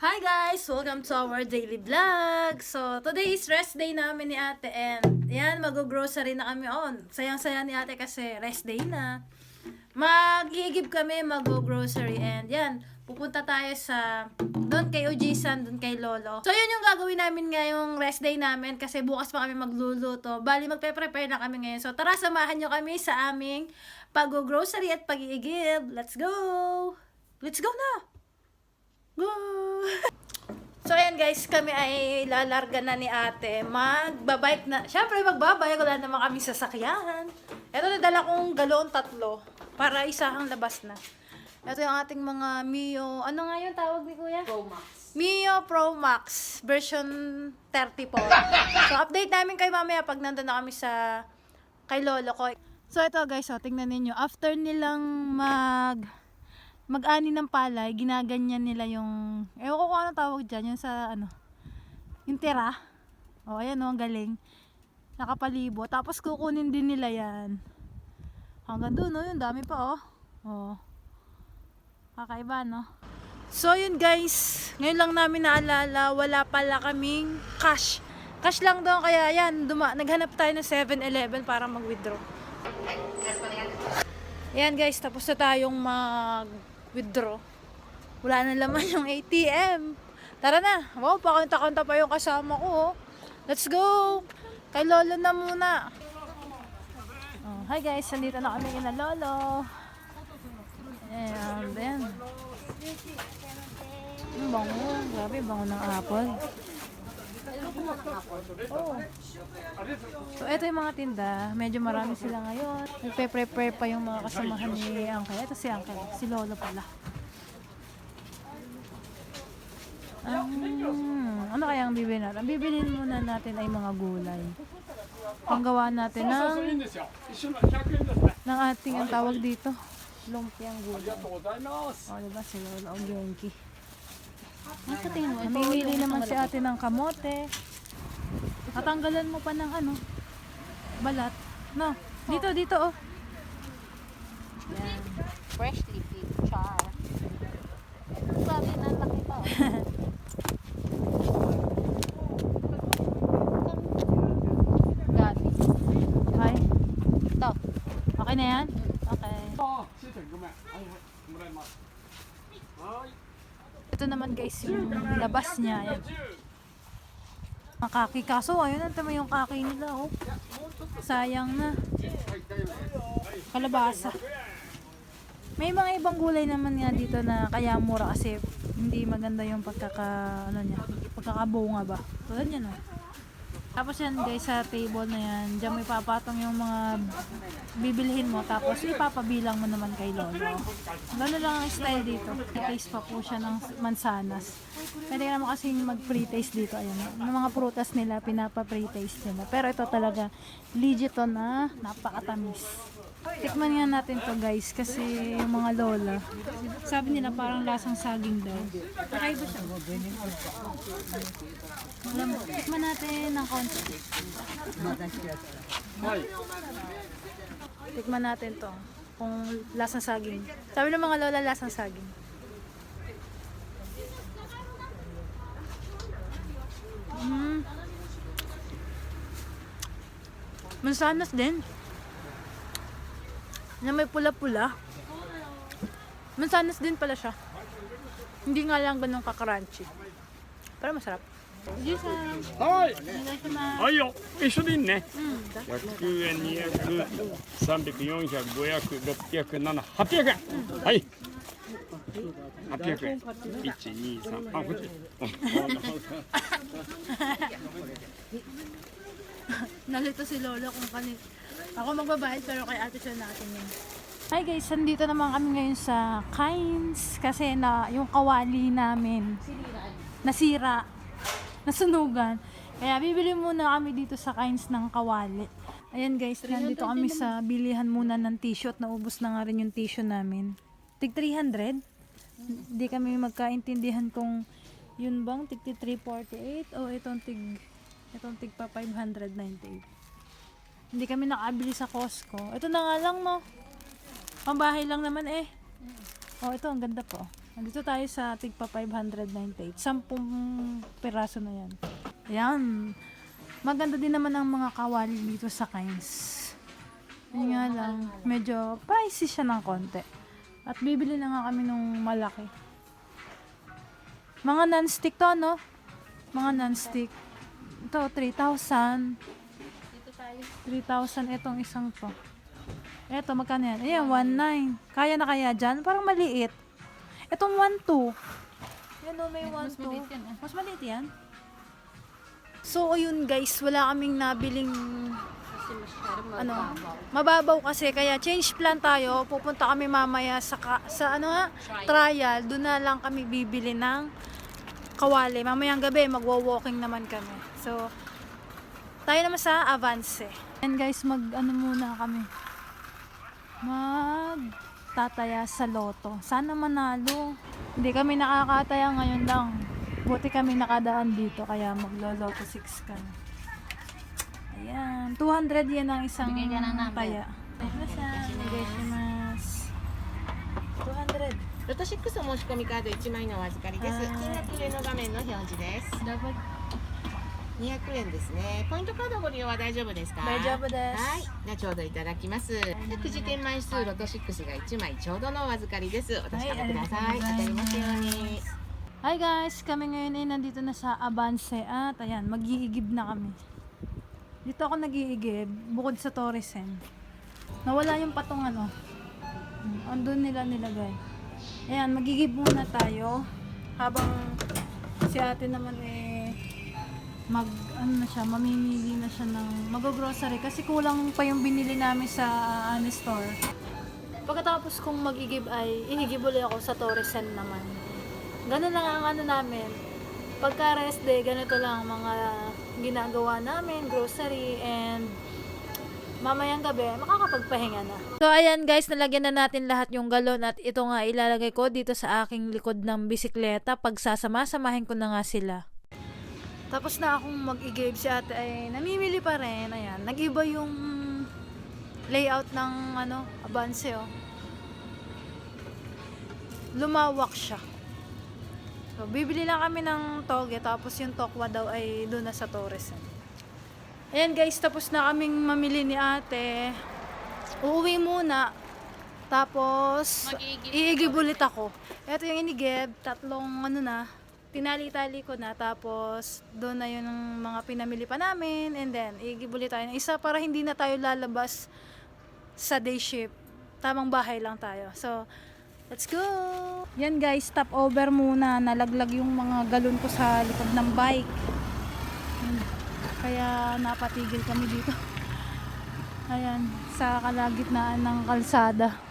Hi guys! Welcome to our daily vlog! So, today is rest day namin ni ate and yan, mag-grocery na kami on. Sayang-saya ni ate kasi rest day na. Mag-iigib kami, mag-grocery and yan, pupunta tayo sa doon kay Ojisan, doon kay Lolo. So, yun yung gagawin namin ngayong rest day namin kasi bukas pa kami magluluto. Bali, magpe-prepare na kami ngayon. So, tara, samahan nyo kami sa aming pag-grocery at pag-iigib. Let's go! Let's go na! So, ayan guys, kami ay lalarga na ni ate. Magbabike na. Siyempre, magbabike. Wala naman kami sasakyan. Ito na dala kong galoon tatlo. Para isa ang labas na. Ito yung ating mga Mio. Ano nga yung tawag ni Kuya? Pro Max. Mio Pro Max version 34. So, update namin kayo mamaya pag nandun na kami sa kay lolo ko. So, ito guys, oh, tingnan ninyo. After nilang mag mag-ani ng palay, ginaganyan nila yung, ewan ko kung anong tawag dyan, yung sa, ano, yung tira. O, ayan o, ang galing. Nakapalibo. Tapos kukunin din nila yan. Hanggang doon, no, yung dami pa, oh. Oh. Kakaiba, no? So, yun guys. Ngayon lang namin naalala, wala pala kaming cash. Cash lang doon, kaya yan, duma, naghanap tayo ng 7-Eleven para mag-withdraw. Yan guys, tapos na tayong mag-withdraw. Wala na laman yung ATM. Tara na. Wow, pakanta-kanta pa yung kasama ko. oh. Let's go! Kay Lolo na muna. Oh, hi guys, nandito na kami kina Lolo. And then, ang bango. Grabe, bango ng apple. Oh. So, ito yung mga tinda. Medyo marami sila ngayon. Nagpe-prepare pa yung mga kasamahan ni Uncle. Ito si Uncle. Si Lolo pala. Um, ano kaya ang bibili natin? Ang bibilin muna natin ay mga gulay. Panggawa natin ng ng ating ang tawag dito. Lumpiang gulay. O, diba si Lolo Ogionki. Ang sa tingin mo, namimili naman si ate ng kamote. Natanggalan mo pa ng ano, balat. No, dito, oh. dito oh. Yan. Freshly picked char. Sabi na laki pa oh. Okay na yan? Okay. Oo, sister, gumawa. Ay, gumawa. Ito naman guys yung labas niya. Yan. Makaki. Kaso ayun, ang tama yung kaki nila oh. Sayang na. Kalabasa. May mga ibang gulay naman nga dito na kaya mura kasi hindi maganda yung pagkaka ano niya, pagkakabunga ba. Tulad niyan oh. Tapos yan guys sa table na yan, diyan mo ipapatong yung mga bibilhin mo tapos ipapabilang mo naman kay Lolo. Lolo lang ang style dito. Taste pa po siya ng mansanas. Pwede ka naman kasi mag-pre-taste dito. Ayan, yung mga prutas nila, pinapa-pre-taste nila. Pero ito talaga, legit to na napakatamis. Tikman nga natin to guys kasi yung mga lola, sabi nila parang lasang saging daw. Kakaiba siya. Alam mo, tikman natin ng konti. はい。Tikman natin to. Kung lasang saging. Sabi ng mga lola, lasang saging. Mm. Mansanas din. Na may pula-pula. Mansanas din pala siya. Hindi nga lang ganun ka-crunchy. Pero masarap. Jisan, はい。 onegaishimasu. はいよ。一緒でいいね。 Mm. 100円、200、300、400、500、600、700、800円。はい。800円。1、2、3、あ、こっち。 Nalito si Lolo kung kanil. Ako magbabayad pero kay ate siya natin yun. Hi guys, nandito naman kami ngayon sa Kynes kasi na yung kawali namin nasira, nasunugan. Kaya bibili muna kami dito sa Kynes ng kawali. Ayan guys, nandito kami sa bilihan muna ng at naubos na nga rin yung tissue namin. Tig 300? Hindi kami magkaintindihan kung yun bang tig 348 o itong tig itong tig pa 598. Hindi kami nakabili sa Costco. Ito na nga lang no. Pambahay lang naman eh. Oh, ito ang ganda po. Nandito tayo sa tigpa 598. Sampung peraso na yan. Ayan. Maganda din naman ang mga kawali dito sa Kines. Yun nga lang, medyo pricey siya ng konti. At bibili na nga kami nung malaki. Mga non-stick to, no? Mga non-stick. Ito, 3,000. Dito tayo. 3,000 itong isang to. Eto, magkano yan? Ayan, 1,900. Kaya na kaya dyan? Parang maliit. Itong 1,200. Yan o, may 1,200. Mas maliit yan, ah. Mas maliit yan? So, ayun guys, wala kaming nabiling ano, mababaw. mababaw kasi kaya change plan tayo. Pupunta kami mamaya sa ka- sa ano nga, trial. Doon na lang kami bibili ng kawali. Mamayang gabi magwo-walking naman kami. So tayo naman sa Avance. And guys, mag ano muna kami. Mag tataya sa loto. Sana manalo. Hindi kami nakakataya ngayon lang. Buti kami nakadaan dito kaya maglo-loto 6 kami. Ayan. 200 yan ang isang Bigay ka ng number. taya. Onegaishimasu. 200.ロト6お申し込みカード1枚のお預かりです。はい金額上の画面の表示です。 Dapat 200円ですね。ポイントカードご利用は大丈夫ですか大丈夫ですはい。じゃあちょうどいただきます。くじ券枚数ロト6が1枚ちょうどのお預かりです。お確かめください。はい当たりますように。Hi guys, kami ngayon ay nandito na sa Avance at ayan, mag-iigib na kami. Dito ako nag-iigib, bukod sa Torresen. Nawala yung patong ano. Hmm, Andun nila nilagay. Ayan, magigib muna tayo habang si ate naman eh mag ano na siya, mamimili na siya ng mag-grocery kasi kulang pa yung binili namin sa ano store. Pagkatapos kong mag-igib ay ihigib ulit ako sa Torresen naman. Ganun lang ang ano namin. Pagka rest day, ganito lang ang mga ginagawa namin, grocery, and mamayang gabi, makakapagpahinga na. So, ayan guys, nalagyan na natin lahat yung galon at ito nga ilalagay ko dito sa aking likod ng bisikleta. Pag sasama-samahin ko na nga sila. Tapos na akong mag-igib si ate ay namimili pa rin. Ayan, nag-iba yung layout ng ano, Avance oh. Lumawak siya. So, bibili lang kami ng toge, tapos yung tokwa daw ay doon na sa Torres. Ayan guys, tapos na kaming mamili ni ate. Uuwi muna. Tapos, iigib ulit ako. Ito yung inigib, tatlong ano na, tinali-tali ko na. Tapos, doon na yun ang mga pinamili pa namin. And then, iigib ulit tayo ng isa para hindi na tayo lalabas sa day shift. Tamang bahay lang tayo. So, Let's go! Yan guys, stop over muna. Nalaglag yung mga galon ko sa likod ng bike. Kaya napatigil kami dito. Ayan, sa kalagitnaan ng kalsada.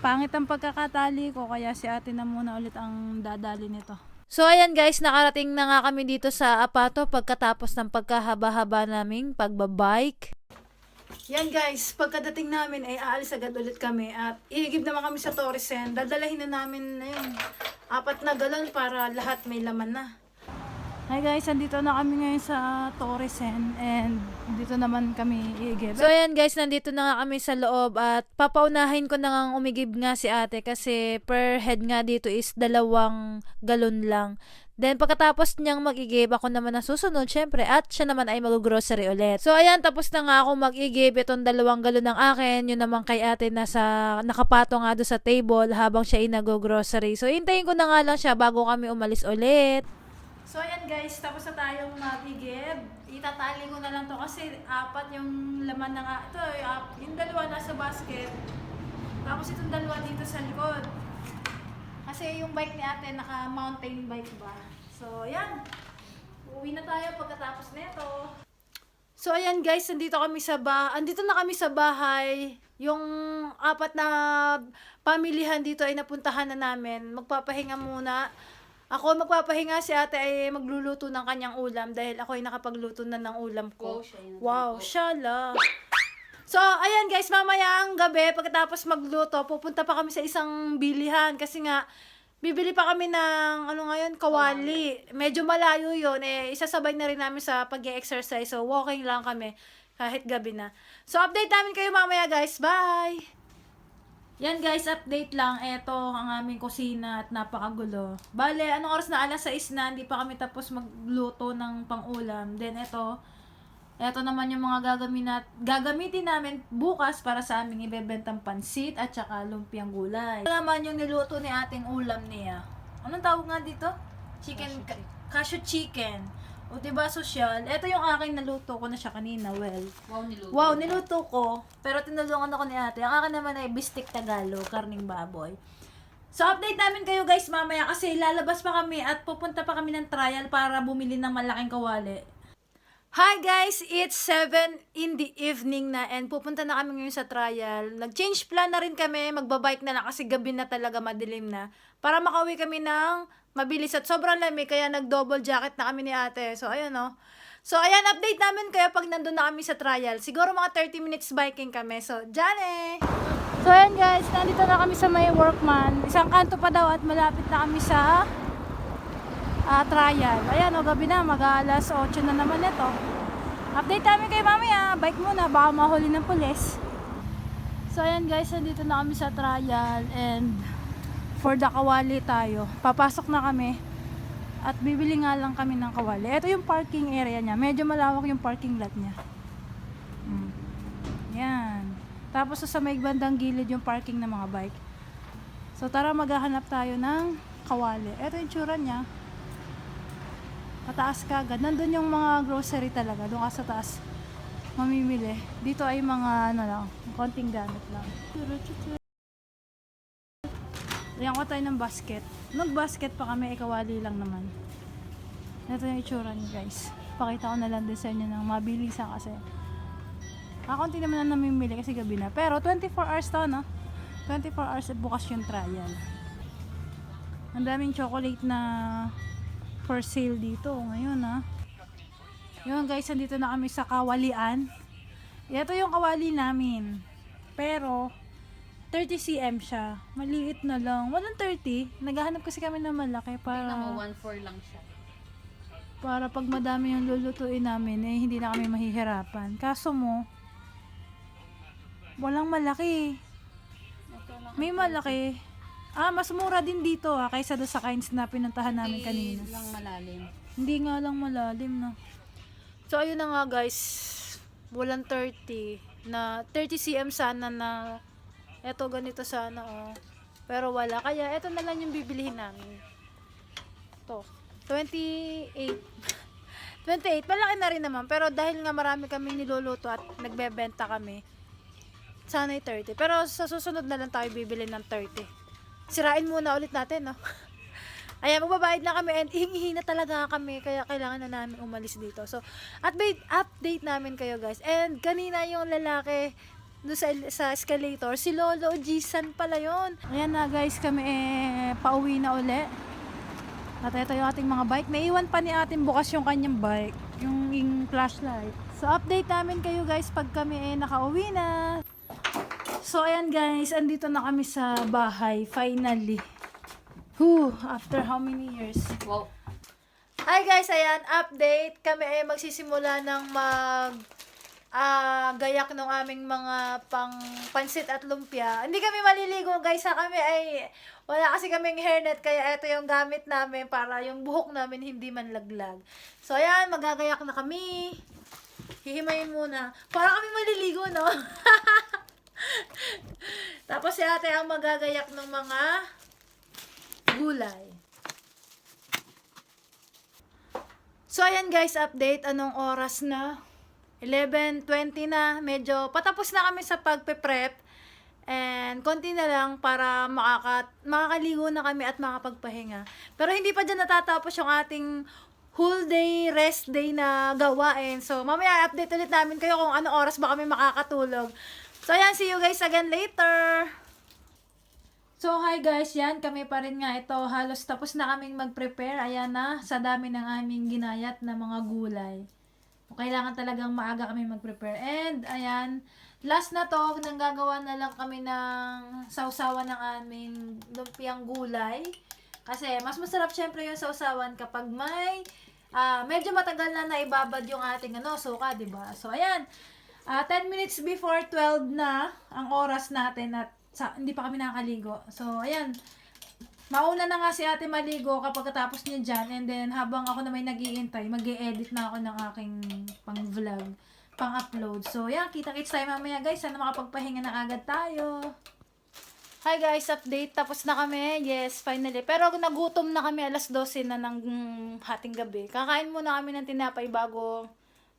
Pangit ang pagkakatali ko, kaya si ate na muna ulit ang dadali nito. So ayan guys, nakarating na nga kami dito sa Apato pagkatapos ng pagkahaba-haba naming pagbabike. Yan guys, pagkadating namin ay aalis agad ulit kami at iigib naman kami sa Torresen. Dadalahin na namin na yun. Apat na galon para lahat may laman na. Hi guys, andito na kami ngayon sa Torresen and dito naman kami iigib. So ayan guys, nandito na nga kami sa loob at papaunahin ko na nga umigib nga si ate kasi per head nga dito is dalawang galon lang. Then, pagkatapos niyang mag-igib, ako naman ang susunod, syempre, at siya naman ay mag-grocery ulit. So, ayan, tapos na nga ako mag-igib itong dalawang galon ng akin. Yun naman kay ate na sa, nakapato nga doon sa table habang siya ay nag-grocery. So, hintayin ko na nga lang siya bago kami umalis ulit. So, ayan guys, tapos na tayong mag-igib. Itatali ko na lang to kasi apat yung laman na nga. Ito, ap- yung dalawa nasa basket. Tapos itong dalawa dito sa likod. Kasi yung bike ni ate, naka-mountain bike ba? So, ayan. Uwi na tayo pagkatapos nito. So, ayan guys, andito kami sa ba andito na kami sa bahay. Yung apat na pamilihan dito ay napuntahan na namin. Magpapahinga muna. Ako magpapahinga, si ate ay magluluto ng kanyang ulam dahil ako ay nakapagluto na ng ulam ko. Wow, siya. Wow, shala. So, ayan guys, mamaya ang gabi, pagkatapos magluto, pupunta pa kami sa isang bilihan kasi nga, bibili pa kami ng, ano ngayon, kawali. Medyo malayo yon eh, isasabay na rin namin sa pag exercise so walking lang kami kahit gabi na. So, update namin kayo mamaya guys. Bye! Yan guys, update lang. Ito ang aming kusina at napakagulo. Bale, anong oras na? Alas 6 na. Hindi pa kami tapos magluto ng pangulam. Then ito, ito naman yung mga gagamitin, nat gagamitin namin bukas para sa aming ibebentang pansit at saka lumpiang gulay. Ito naman yung niluto ni ating ulam niya. Anong tawag nga dito? Chicken, ca- cashew chicken. O diba social? Ito yung aking naluto ko na siya kanina. Well, Wow, niluto. Wow, niluto ko. Pero tinulungan ako ni ate. Ang akin naman ay bistik Tagalog, karning baboy. So, update namin kayo guys mamaya kasi lalabas pa kami at pupunta pa kami ng trial para bumili ng malaking kawali. Hi guys! It's 7 in the evening na and pupunta na kami ngayon sa trial. Nag-change plan na rin kami. Magbabike na lang kasi gabi na talaga madilim na. Para makauwi kami ng mabilis at sobrang lamig kaya nag-double jacket na kami ni ate. So, ayan o. So, ayan, update namin kayo pag nandun na kami sa trial. Siguro mga 30 minutes biking kami. So, dyan eh! So, ayan guys, nandito na kami sa may workman. Isang kanto pa daw at malapit na kami sa ah, trial. Ayan o, gabi na, mag-alas 8 na naman ito. Update namin kay mamaya. Bike muna, baka mahuli ng pulis. So, ayan guys, nandito na kami sa trial and for the kawali tayo. Papasok na kami at bibili nga lang kami ng kawali. Ito yung parking area niya. Medyo malawak yung parking lot niya. Mm. Yan. Tapos sa may bandang gilid yung parking ng mga bike. So tara maghahanap tayo ng kawali. Ito yung tsura niya. Pataas ka agad. Nandun yung mga grocery talaga. Doon ka sa taas mamimili. Dito ay mga ano lang, konting gamit lang. Ayan ko tayo ng basket. Nag-basket pa kami, ikawali lang naman. Ito yung itsura niya guys. Pakita ko na lang din sa inyo ng mabilisan kasi. Kakunti naman na namimili kasi gabi na. Pero 24 hours to no? 24 hours bukas yung trial. Ang daming chocolate na for sale dito ngayon ha. Yun guys, nandito na kami sa kawalian. Ito yung kawali namin. Pero 30 cm siya. Maliit na lang. Walang 30. Naghahanap kasi kami ng malaki para Tingnan mo, 1.4 lang siya. para pag madami yung lulutuin namin eh hindi na kami mahihirapan. Kaso mo walang malaki. May malaki. Ah, mas mura din dito ah kaysa doon sa kinds na pinuntahan namin kanina. lang malalim. Hindi nga lang malalim na. So ayun na nga guys. Walang 30 na 30 cm sana na eto ganito sana oh. Pero wala kaya eto na lang yung bibilihin namin. To. 28. 28. Malaki na rin naman. Pero dahil nga marami kaming niluluto at nagbebenta kami, sana 30. Pero sa susunod na lang tayo bibili ng 30. Sirain muna ulit natin, no? Ayan, magbabayad na kami and hihingi na talaga kami kaya kailangan na namin umalis dito. So, update, update namin kayo guys. And kanina yung lalaki doon sa, sa escalator, si Lolo Jisan pala yon. Ayan na guys, kami eh, pauwi na uli. At ito yung ating mga bike. Naiwan pa ni ating bukas yung kanyang bike. Yung, yung flashlight. So, update namin kayo guys pag kami eh, nakauwi na. So, ayan guys, andito na kami sa bahay, finally. Whew, after how many years? Wow. Hi guys, ayan, update. Kami ay magsisimula ng mag ah gayak ng aming mga pang pansit at lumpia. Hindi kami maliligo guys, sa kami ay wala kasi kaming hairnet kaya ito yung gamit namin para yung buhok namin hindi man laglag. So ayan, magagayak na kami. Hihimayin muna. Para kami maliligo, no? Tapos si ate ang magagayak ng mga gulay. So, ayan guys, update. Anong oras na? 11.20 na. Medyo patapos na kami sa pagpe-prep. And konti na lang para makaka, makakaligo na kami at makapagpahinga. Pero hindi pa dyan natatapos yung ating whole day, rest day na gawain. So, mamaya update ulit namin kayo kung anong oras ba kami makakatulog. So, ayan, see you guys again later. So, hi guys, yan, kami pa rin nga ito. Halos tapos na kaming mag-prepare. Ayan na, sa dami ng aming ginayat na mga gulay. Kailangan talagang maaga kami mag-prepare. And, ayan, last na to, nanggagawa na lang kami ng sausawan ng aming lumpiang gulay. Kasi, mas masarap syempre yung sausawan kapag may, ah medyo matagal na naibabad yung ating ano, suka, ba So, ayan, Ah, 10 minutes before 12 na ang oras natin at sa, hindi pa kami nakakaligo. So, ayan. Mauna na nga si ate maligo kapag katapos niya dyan. And then, habang ako na may nag-iintay, mag edit na ako ng aking pang-vlog, pang-upload. So, yan. Kita-kits tayo mamaya, guys. Sana makapagpahinga na agad tayo. Hi guys, update. Tapos na kami. Yes, finally. Pero nagutom na kami alas 12 na ng hating gabi. Kakain muna kami ng tinapay bago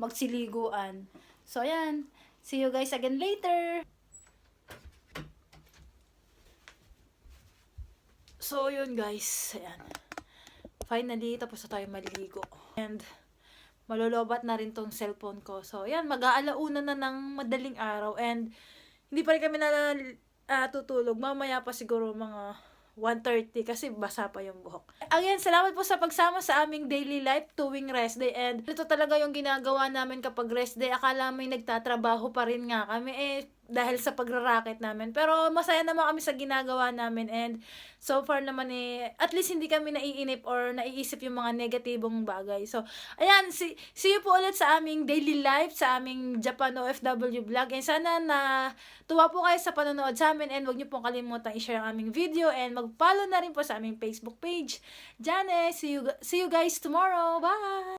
magsiliguan. So, ayan. See you guys again later. So, yun guys. Ayan. Finally, tapos na tayo maligo. And, malolobat na rin tong cellphone ko. So, ayan, mag-aalauna na ng madaling araw. And, hindi pa rin kami na tutulog. Mamaya pa siguro mga 1.30 kasi basa pa yung buhok. Again, salamat po sa pagsama sa aming daily life tuwing rest day. And ito talaga yung ginagawa namin kapag rest day. Akala may nagtatrabaho pa rin nga kami. Eh, dahil sa pagraraket namin. Pero masaya naman kami sa ginagawa namin. And so far naman eh, at least hindi kami naiinip or naiisip yung mga negatibong bagay. So, ayan, see, see you po ulit sa aming daily life, sa aming Japan OFW vlog. And sana na tuwa po kayo sa panonood sa amin and huwag niyo pong kalimutan i-share ang aming video and mag-follow na rin po sa aming Facebook page. Eh, see you, see you guys tomorrow. Bye!